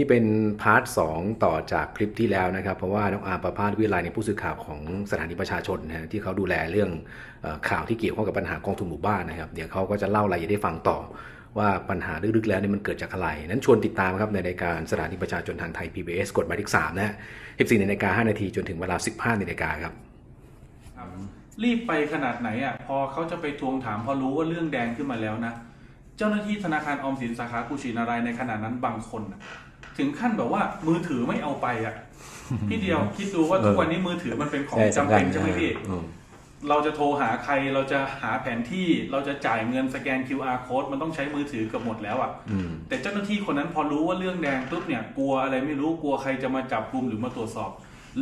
นี่เป็นพาร์ทสองต่อจากคลิปที่แล้วนะครับ เพราะว่าน้องอาร์ประพาสวิไลในผู้สื่อข่าวของสถานีประชาชนนะที่เขาดูแลเรื่องข่าวที่เกี่ยวข้องกับปัญหากองทุนหมู่บ้านนะครับ เดี๋ยวเขาก็จะเล่ารายละเอียดให้ฟังต่อว่าปัญหาลึกๆแล้วนี่มันเกิดจากอะไร นั้นชวนติดตามครับในรายการสถานีประชาชนทางไทย PBS กดหมายเลข3นะฮะ14นาฬิกา5นาทีจนถึงเวลา 15นาฬิกาครับ รีบไปขนาดไหนอะพอเขาจะไปทวงถามพอรู้ว่าเรื่องแดงขึ้นมาแล้วนะ เจ้าหน้าที่ธนาคารออมสินสาขากุชินารายในขณะนั้นบางคนนะ ถึงขั้นแบบว่ามือถือไม่เอาไปอะ พี่เดียวคิดดูว่าทุกวันนี้มือถือมันเป็นของจำเป็นใช่ไหมพี่เราจะโทรหาใครเราจะหาแผนที่เราจะจ่ายเงินสแกน QR code มันต้องใช้มือถือเกือบหมดแล้วอะ อืม แต่เจ้าหน้าที่คนนั้นพอรู้ว่าเรื่องแดงปุ๊บเนี่ยกลัวอะไรไม่รู้กลัวใครจะมาจับกลุ่มหรือมาตรวจสอบ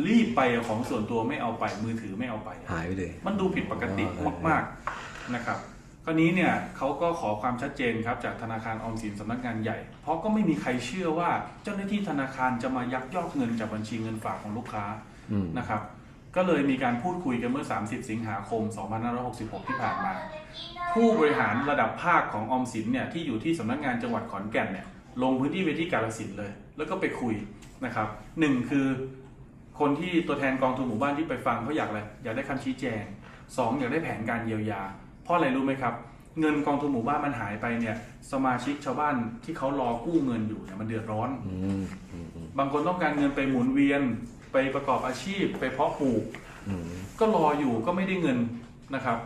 รีบไปเอาของส่วนตัวไม่เอาไปมือถือไม่เอาไป หายไปเลย มันดูผิดปกติอ๋อมาก ๆนะครับ คราวนี้เนี่ยเขาก็ขอความชัดเจนครับจากธนาคารออมสินสำนักงานใหญ่ เพราะก็ไม่มีใครเชื่อว่าเจ้าหน้าที่ธนาคารจะมายักยอกเงินจากบัญชีเงินฝากของลูกค้าอืมนะครับก็เลยมีการพูดคุยกันเมื่อ 30 สิงหาคม 2566 ที่ผ่านมา ผู้บริหารระดับภาคของออมสินเนี่ยที่อยู่ที่สำนักงานจังหวัดขอนแก่นเนี่ยลงพื้นที่ไปที่กาฬสินธุ์เลย แล้วก็ไปคุยนะครับหนึ่งคือคนที่ตัวแทนกองทุนหมู่บ้านที่ไปฟังเขาอยากอะไรอยากได้คำชี้แจงสองอยากได้แผนการเยียวยาเพ ราะอะไรรู้ไหมครับ เงินกองทุนหมู่บ้านมันหายไปเนี่ย สมาชิกชาวบ้านที่เขารอกู้เงินอยู่เนี่ยมันเดือดร้อนอืมอืมอืมบางคนต้องการเงินไปหมุนเวียนไปประกอบอาชีพ ไปเพาะปลูกอืมก็รออยู่ก็ไม่ได้เงินนะครับ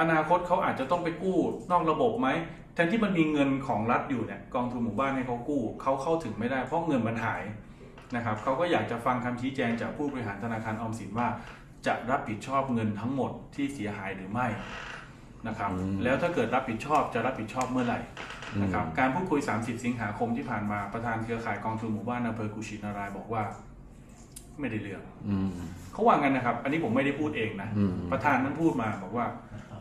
อนาคตเขาอาจจะต้องไปกู้นอกระบบไหมแทนที่มันมีเงินของรัฐอยู่เนี่ยกองทุนหมู่บ้านให้เขากู้เขาเข้าถึงไม่ได้เพราะเงินมันหายนะครับเขาก็อยากจะฟังคำชี้แจงจากผู้บริหารธนาคารออมสินว่า จะรับผิดชอบเงินทั้งหมดที่เสียหายหรือไม่ นะครับแล้วถ้าเกิดรับผิดชอบจะรับผิดชอบเมื่อไหร่นะครับการพูดคุย 30 สิงหาคมที่ผ่านมาประธานเครือข่ายกองทุนหมู่บ้านอำเภอกุชินารายณ์บอกว่า ไม่ได้เรื่องอืมเขาว่างันนะครับ อันนี้ผมไม่ได้พูดเองนะอืมประธานนั้นพูดมาบอกว่า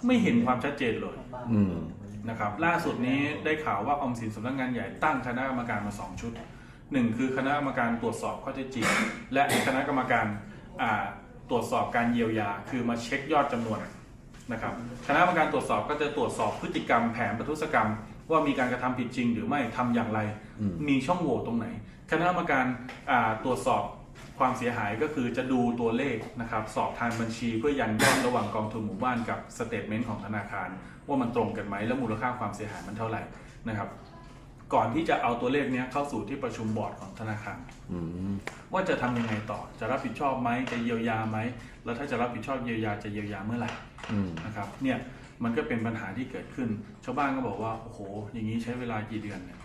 ไม่เห็นความชัดเจนเลยอืมนะครับ ล่าสุดนี้ได้ข่าวว่าออมสินสำนักงานใหญ่ตั้งคณะกรรมการมาสองชุดหนึ่งคือคณะกรรมการตรวจสอบข้อเท็จจริงและคณะกรรมการอ่าตรวจสอบการเยียวยา คือมาเช็คยอดจำนวน นะครับคณะกรรมการตรวจสอบก็จะตรวจสอบพฤติกรรมแผนประทุษกรรม ว่ามีการกระทำผิดจริง หรือไม่ทำอย่างไร อืม มีช่องโหว่ตรงไหน คณะกรรมการอ่าตรวจสอบความเสียหายก็คือจะดูตัวเลขนะครับสอบทางบัญชีเพื่อยันยอดระหว่างกองทุนหมู่บ้านกับสเตทเมนต์ของธนาคาร ว่ามันตรงกันไหมและมูลค่าความเสียหายมันเท่าไหร่นะครับ ก่อนที่จะเอาตัวเลขเนี้ยเข้าสู่ที่ประชุมบอร์ดของธนาคารอืมว่าจะทำยังไงต่อจะรับผิดชอบไหมจะเยียวยาไหมแล้วถ้าจะรับผิดชอบเยียวยาจะเยียวยาเมื่อไหร่อืมนะครับ เนี่ยมันก็เป็นปัญหาที่เกิดขึ้น ชาวบ้านก็บอกว่าโอ้โห อย่างนี้ใช้เวลากี่เดือนเนี่ย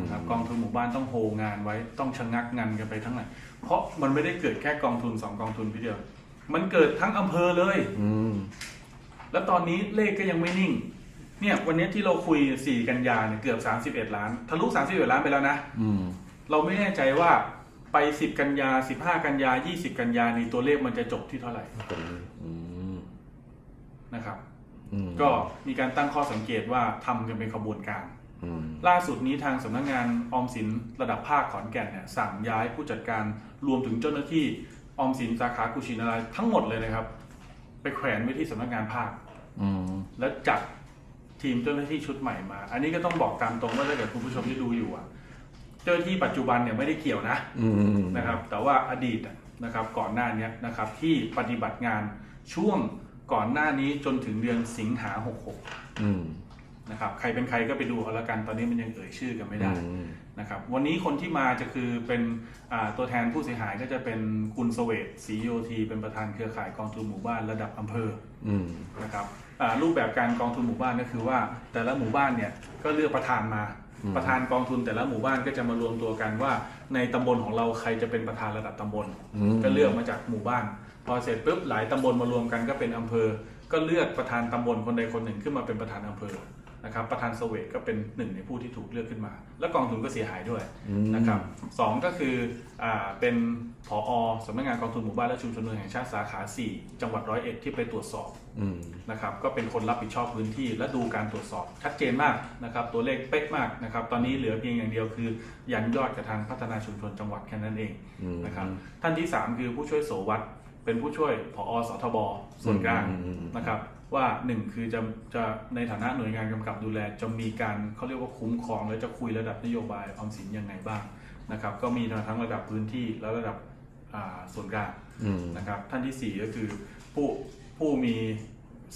นะครับกองทุนหมู่บ้านต้องโฮงานไว้ต้องชะงักงานกันไปทั้งไหนเพราะมันไม่ได้เกิดแค่กองทุนสองกองทุนพี่เดียว มันเกิดทั้งอำเภอเลยอืมแล้วตอนนี้เลขก็ยังไม่นิ่ง เนี่ยวันนี้ที่เราคุย 4 กันยาเนี่ยเกือบ 31 ล้าน ทะลุ 31 ล้านไปแล้วนะ อืม เราไม่แน่ใจว่าไป 10 กันยา 15 กันยา 20 กันยานี่ตัวเลขมันจะจบที่เท่าไหร่คนนี้อืมนะครับ อืมก็มีการตั้งข้อสังเกตว่าทำกันเป็นขบวนการ อืมล่าสุดนี้ทางสำนักงานออมสินระดับภาคขอนแก่นเนี่ยสั่งย้ายผู้จัดการรวมถึงเจ้าหน้าที่ออมสินสาขากุชินารายณ์ทั้งหมดเลยนะครับ ไปแขวนไว้ที่สำนักงานภาค อืม แล้วจัด ทีมเจ้าหน้าที่ชุดใหม่มา อันนี้ก็ต้องบอกตามตรงว่าถ้าเกิดคุณผู้ชมที่ดูอยู่อะ เจ้าหน้าที่ปัจจุบันเนี่ยไม่ได้เกี่ยวนะอืมนะครับ แต่ว่าอดีตนะครับก่อนหน้านี้นะครับ ที่ปฏิบัติงานช่วงก่อนหน้านี้จนถึงเดือนสิงหา 66 อืมนะครับ ใครเป็นใครก็ไปดูเอาละกันตอนนี้มันยังเอ่ยชื่อกันไม่ได้ อืม นะครับวันนี้คนที่มาจะคือเป็นอ่าตัวแทนผู้เสียหายก็จะเป็นคุณเสเวตศรีโยธีเป็นประธานเครือข่ายกองทุนหมู่บ้านระดับอำเภออืมนะครับอ่ารูปแบบการกองทุนหมู่บ้านก็คือว่า แต่ละหมู่บ้านเนี่ยก็เลือกประธานมาประธานกองทุนแต่ละหมู่บ้านก็จะมารวมตัวกันว่า ในตำบลของเราใครจะเป็นประธานระดับตำบลอืมก็เลือกมาจากหมู่บ้าน พอเสร็จปุ๊บหลายตำบลมารวมกันก็เป็นอำเภอ ก็เลือกประธานตำบลคนใดคนหนึ่งขึ้นมาเป็นประธานอำเภอ นะครับประธานเสเวตก็เป็นหนึ่งในผู้ที่ถูกเลือกขึ้นมา แล้วกองทุนก็เสียหายด้วยอืมนะครับสองก็คืออ่าเป็นผอสำนักงานกองทุนหมู่บ้านและชุมชนเมืองแห่งชาติสาขา 4 จังหวัดร้อยเอ็ดที่ไปตรวจสอบอืมนะครับก็เป็นคนรับผิดชอบพื้นที่และดูการตรวจสอบ ชัดเจนมากนะครับตัวเลขเป๊ะมากนะครับตอนนี้เหลือเพียงอย่างเดียวคือยันยอดกับทางพัฒนาชุมชนจังหวัดแค่นั้นเองอืมนะครับท่านที่ 3 คือผู้ช่วยโสวัต เป็นผู้ช่วยผอสทบส่วนกลางอืมอืมอืมนะครับ ว่าหนึ่งคือจะจะในฐานะหน่วยงานกำกับดูแล จะมีการเขาเรียกว่าคุ้มครอง และจะคุยระดับนโยบายออมสินยังไงบ้างนะครับ ก็มีทั้งระดับพื้นที่และระดับอ่าส่วนกลางอืมนะครับ ท่านที่ 4 ก็คือผู้ผู้มี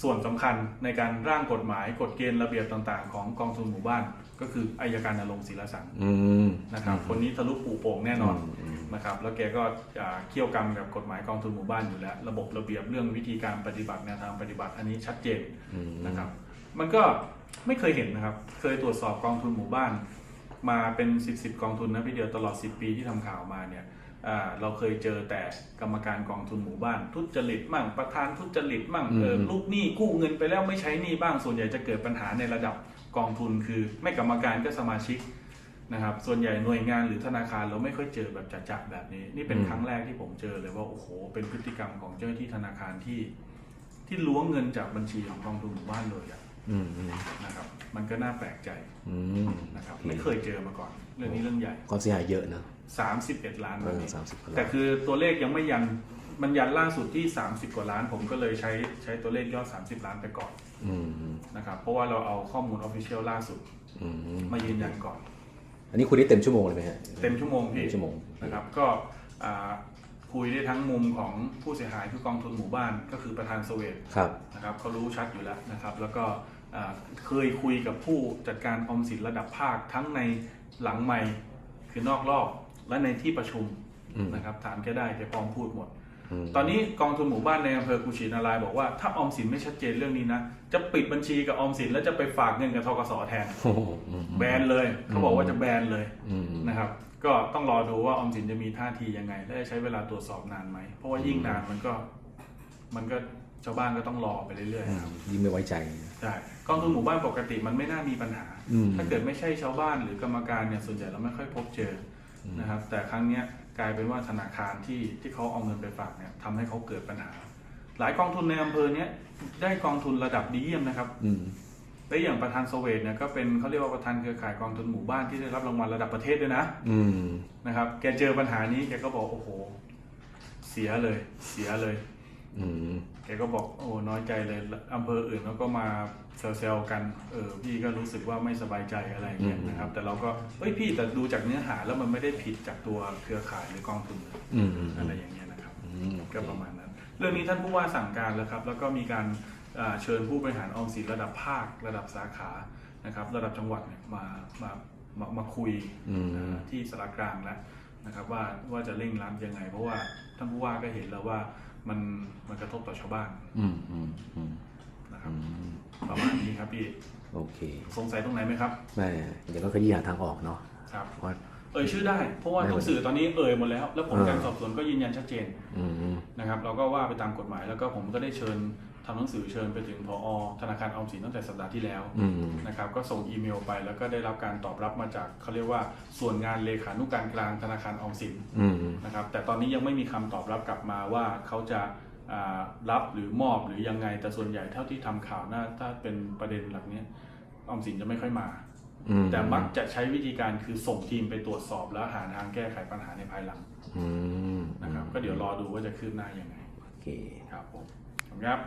ส่วนสำคัญในการร่างกฎหมายกฎเกณฑ์ระเบียบต่างๆ ของกองทุนหมู่บ้าน ก็คืออายการนรงค์ศิลสังอืมนะครับ คนนี้ทะลุปูโป่งแน่นอนอืม นะครับแล้วแกก็อ่าเขี่ยวกรรมกับกฎหมายกองทุนหมู่บ้านอยู่แล้ว ระบบระเบียบเรื่องวิธีการปฏิบัติแนวทางปฏิบัติอันนี้ชัดเจนอืมนะครับ มันก็ไม่เคยเห็นนะครับ เคยตรวจสอบกองทุนหมู่บ้าน มาเป็น 10บสกองทุนนะพี่เดียวตลอด 10 ปีที่ทำข่าวมาเนี่ยอ่าเราเคยเจอแต่กรรมการกองทุนหมู่บ้าน ทุจริตมั่งประธานทุจริตมั่งเออลูกหนี้กู้เงินไปแล้วไม่ใช้หนี้บ้างส่วนใหญ่จะเกิดปัญหาในระดับกองทุนคือ ไม่กรรมการก็สมาชิก นะครับ ส่วนใหญ่หน่วยงานหรือธนาคารเราไม่ค่อยเจอแบบจะๆแบบนี้ นี่เป็นครั้งแรกที่ผมเจอเลยว่าโอ้โห เป็นพฤติกรรมของเจ้าหน้าที่ธนาคารที่ ที่ล้วงเงินจากบัญชีของกองทุนหมู่บ้านเลยอะอืมอืมนะครับ มันก็น่าแปลกใจอืมนะครับ ไม่เคยเจอมาก่อน เรื่องนี้เรื่องใหญ่ ความเสียหายเยอะนะ31 ล้านเอวันอนี้ สามสิบกว่าล้านแต่คือตัวเลขยังไม่ยัน มันยันล่าสุดที่ 30 กว่าล้าน ผมก็เลยใช้ใช้ตัวเลขยอด 30 ล้านไปก่อนอืมนะครับ เพราะว่าเราเอาข้อมูลออฟฟิเชียลล่าสุดอืมมายืนยันก่อน อันนี้คุยได้เต็มชั่วโมงเลยไหมฮะ เต็มชั่วโมงพี่เต็มชั่วโมง นะครับก็อ่าคุยได้ทั้งมุมของผู้เสียหายคือกองทุนหมู่บ้าน ก็คือประธานสเวตครับ นะครับเขารู้ชัดอยู่แล้วนะครับแล้วก็อ่าเคยคุยกับผู้จัดการออมสินระดับภาคทั้งในหลังไม่คือนอกรอบและในที่ประชุมอืม นะครับถามแกได้แกพร้อมพูดหมดอืม ตอนนี้กองทุนหมู่บ้านในอำเภอกุชินารายบอกว่าถ้าออมสินไม่ชัดเจนเรื่องนี้นะ จะปิดบัญชีกับออมสินแล้วจะไปฝากเงินกับทกสแทนโอ้โหอืมแบนเลยเขาบอกว่าจะแบนเลยอืมนะครับ ก็ต้องรอดูว่าออมสินจะมีท่าทียังไง และจะใช้เวลาตรวจสอบนานไหมเพราะว่ายิ่งนานมันก็ มันก็ชาวบ้านก็ต้องรอไปเรื่อยอืๆมครับยิ่งไม่ไว้ใจใช่กองทุนหมู่บ้านปกติมันไม่น่ามีปัญหาอืมถ้าเกิดไม่ใช่ชาวบ้านหรือกรรมการเนี่ยส่วนใหญ่เราไม่ค่อยพบเจออ นะครับ แต่ครั้งเนี้ยกลายเป็นว่าธนาคารที่ที่เขาเอาเงินไปฝากเนี่ยทำให้เขาเกิดปัญหา หลายกองทุนในอำเภอเนี้ยได้กองทุนระดับดีเยี่ยมนะครับอืมและอย่างประธานสเวตเนี่ยก็เป็นเขาเรียกว่าประธานเครือข่ายกองทุนหมู่บ้านที่ได้รับรางวัลระดับประเทศด้วยนะอืมนะครับ แกเจอปัญหานี้แกก็บอกโอ้โห เสียเลย เสียเลย อืมแกก็บอกโอ้น้อยใจเลยอำเภออื่นเขาก็มาเซลล์กันเออพี่ก็รู้สึกว่าไม่สบายใจอะไรอย่างเงี้ยอืมนะครับ แต่เราก็เฮ้ยพี่แต่ดูจากเนื้อหาแล้วมันไม่ได้ผิดจากตัวเครือข่ายหรือกองทุนอืมอืมอะไรอย่างเงี้ยนะครับอืมก็ประมาณนั้น เรื่องนี้ท่านผู้ว่าสั่งการแล้วครับ แล้วก็มีการอ่าเชิญผู้บริหารออมสินระดับภาค ระดับสาขานะครับ ระดับจังหวัดเนี่ยมามามามาคุยอืมอ่าที่สารกลางแล้วนะครับว่าว่าจะเร่งรัดยังไง เพราะว่าท่านผู้ว่าก็เห็นแล้วว่า มันมันกระทบต่อชาวบ้านอืมอืมอืมนะครับอืมประมาณนี้ครับพี่โอเค สงสัยตรงไหนไหมครับแม่เดี๋ยวก็ขยี้หาทางออกเนาะครับว่า เอ่ยชื่อได้ เพราะว่าไม่ทุกสื่อตอนนี้เอ่ยหมดแล้ว แล้วผลอ่าการสอบสวนก็ยืนยันชัดเจนอืมอืมนะครับ เราก็ว่าไปตามกฎหมายแล้วก็ผมก็ได้เชิญทำหนังสือเชิญไปถึงพอธนาคารออมสินตั้งแต่สัปดาห์ที่แล้วอืมนะครับก็ส่งอีเมลไปแล้วก็ได้รับการตอบรับมาจากเขาเรียกว่าส่วนงานเลขานุการกลางธนาคารออมสินอืมนะครับแต่ตอนนี้ยังไม่มีคำตอบรับกลับมาว่าเขาจะอ่ารับหรือมอบหรือยังไงแต่ส่วนใหญ่เท่าที่ทำข่าวน่าถ้าเป็นประเด็นหลักเนี้ยออมสินจะไม่ค่อยมาอืม แต่มักจะใช้วิธีการคือส่งทีมไปตรวจสอบแล้วหาทางแก้ไขปัญหาในภายหลังอืมนะครับ ก็เดี๋ยวรอดูว่าจะคืบหน้ายังไงโอเคครับผมขอบคุณครับ